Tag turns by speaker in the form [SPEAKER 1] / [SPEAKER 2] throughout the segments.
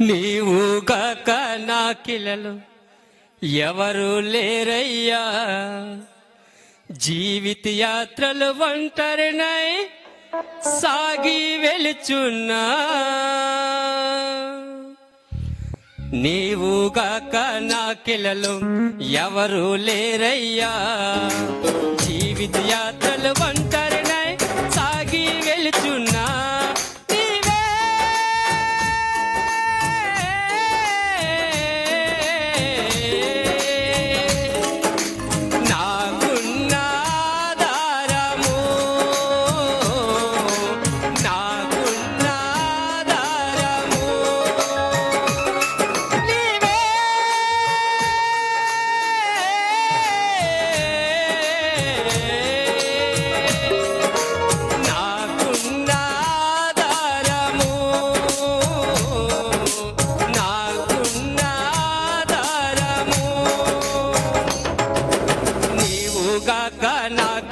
[SPEAKER 1] నీవు కాక నా కిలలు ఎవరు లేరయ్యా? జీవిత యాత్రలు ఒంటరినై సాగి వెలుచున్నా. నీవు కాక నా కిలలు ఎవరు లేరయ్యా? జీవిత యాత్రలు ఒంటరినై సాగి వెలుచున్నా.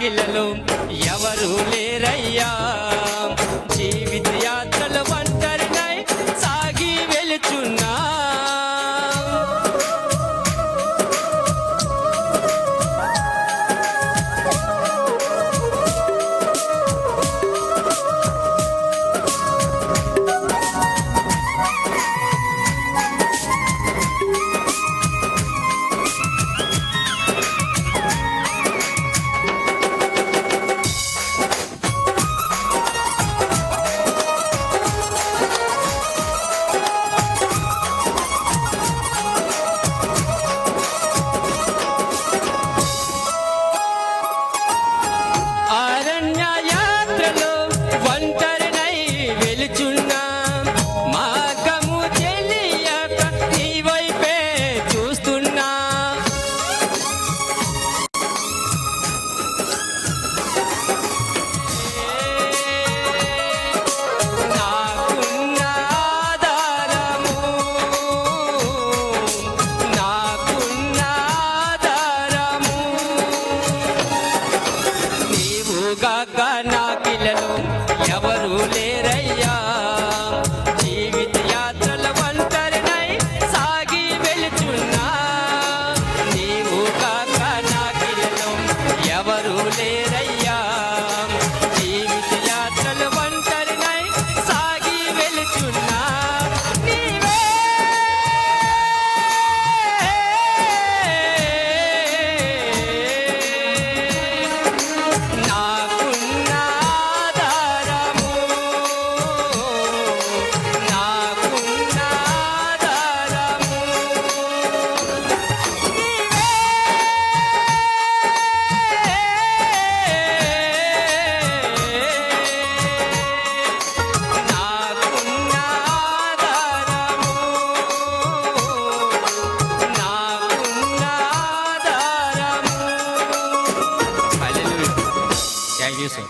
[SPEAKER 1] వాకిళ్ళలో ఎవరు లేరయ్యా. yes sir